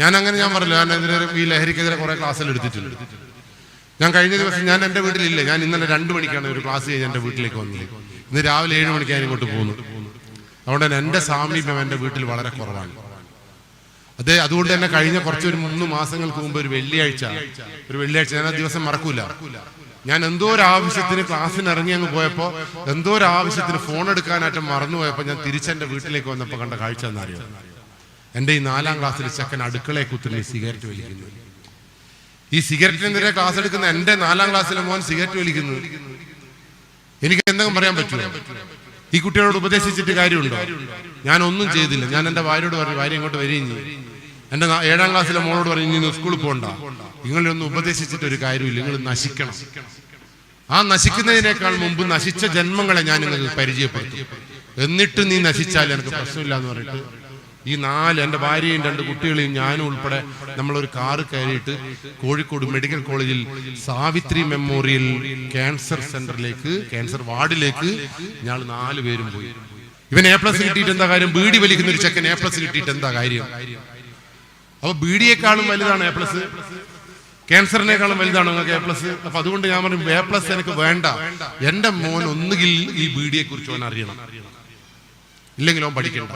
ഞാൻ അങ്ങനെ ഞാൻ പറഞ്ഞു ഞാൻ ഇതിനെ ഈ ലഹരിക്കെതിരെ കുറെ ക്ലാസ്സിൽ എടുത്തിട്ടുണ്ട്. ഞാൻ കഴിഞ്ഞ ദിവസം ഞാൻ എന്റെ വീട്ടിലില്ല. ഞാൻ ഇന്നലെ രണ്ട് മണിക്കാണ് ഒരു ക്ലാസ് കഴിഞ്ഞ് എന്റെ വീട്ടിലേക്ക് വന്നത്. ഇന്ന് രാവിലെ ഏഴ് മണിക്ക് ഞാൻ ഇങ്ങോട്ട് പോകുന്നു അതുകൊണ്ട് തന്നെ എന്റെ സാമീപ്യം എന്റെ വീട്ടിൽ വളരെ കുറവാണ്. അതെ അതുകൊണ്ട് തന്നെ കഴിഞ്ഞ കുറച്ച് ഒരു മൂന്ന് മാസങ്ങൾക്ക് മുമ്പ് ഒരു വെള്ളിയാഴ്ച ഒരു വെള്ളിയാഴ്ച ഞാൻ ആ ദിവസം മറക്കൂല. ഞാൻ എന്തോ ഒരു ആവശ്യത്തിന് ക്ലാസ്സിന് ഇറങ്ങി അങ്ങ് പോയപ്പോ എന്തോ ഒരു ആവശ്യത്തിന് ഫോൺ എടുക്കാനായിട്ട് മറന്നുപോയപ്പോ ഞാൻ തിരിച്ചെന്റെ വീട്ടിലേക്ക് വന്നപ്പോ കണ്ട കാഴ്ച എന്നറിയോ എന്റെ ഈ നാലാം ക്ലാസ്സിൽ ചെക്കൻ അടുക്കളയെ കുത്തുന്ന സിഗരറ്റ് വലിക്കുന്നു. ഈ സിഗരറ്റിനെതിരെ ക്ലാസ് എടുക്കുന്ന എന്റെ നാലാം ക്ലാസ്സിലെ മോൻ സിഗരറ്റ് വലിക്കുന്നു. എനിക്ക് എന്തെങ്കിലും പറയാൻ പറ്റുമോ? ഈ കുട്ടികളോട് ഉപദേശിച്ചിട്ട് കാര്യമുണ്ടോ? ഞാൻ ഒന്നും ചെയ്തില്ല. ഞാൻ എന്റെ ഭാര്യയോട് പറഞ്ഞു ഭാര്യ ഇങ്ങോട്ട് വരികയും എന്റെ നാ- ഏഴാം ക്ലാസ്സിലെ മോളോട് പറഞ്ഞു ഇനി സ്കൂളിൽ പോകണ്ട നിങ്ങളൊന്നും ഉപദേശിച്ചിട്ട് ഒരു കാര്യമില്ല. നിങ്ങൾ നശിക്കണം. ആ നശിക്കുന്നതിനേക്കാൾ മുമ്പ് നശിച്ച ജന്മങ്ങളെ ഞാൻ നിങ്ങൾക്ക് പരിചയപ്പെടുത്തും. എന്നിട്ട് നീ നശിച്ചാൽ എനിക്ക് പ്രശ്നമില്ല എന്ന് പറഞ്ഞിട്ട് ഈ നാല് എന്റെ ഭാര്യയും രണ്ട് കുട്ടികളെയും ഞാനും ഉൾപ്പെടെ നമ്മളൊരു കാറ് കയറിയിട്ട് കോഴിക്കോട് മെഡിക്കൽ കോളേജിൽ സാവിത്രി മെമ്മോറിയൽ ക്യാൻസർ സെന്ററിലേക്ക് ക്യാൻസർ വാർഡിലേക്ക് ഞങ്ങൾ നാല് പേരും പോയി. ഇവൻ എ പ്ലസ് കിട്ടിയിട്ട് എന്താ കാര്യം? ബീഡി വലിക്കുന്ന ഒരു ചെക്കൻ എ പ്ലസ് കിട്ടിയിട്ട് എന്താ കാര്യം? അപ്പൊ ബീഡിയേക്കാളും വലുതാണ് എ പ്ലസ്. ക്യാൻസറിനേക്കാളും വലുതാണ് നിങ്ങൾക്ക് എ പ്ലസ്. അപ്പൊ അതുകൊണ്ട് ഞാൻ പറയും എ പ്ലസ് എനിക്ക് വേണ്ട. എന്റെ മോൻ ഒന്നുകിൽ ഈ ബീഡിയെ കുറിച്ച് അവൻ അറിയണം. ഇല്ലെങ്കിൽ അവൻ പഠിക്കണം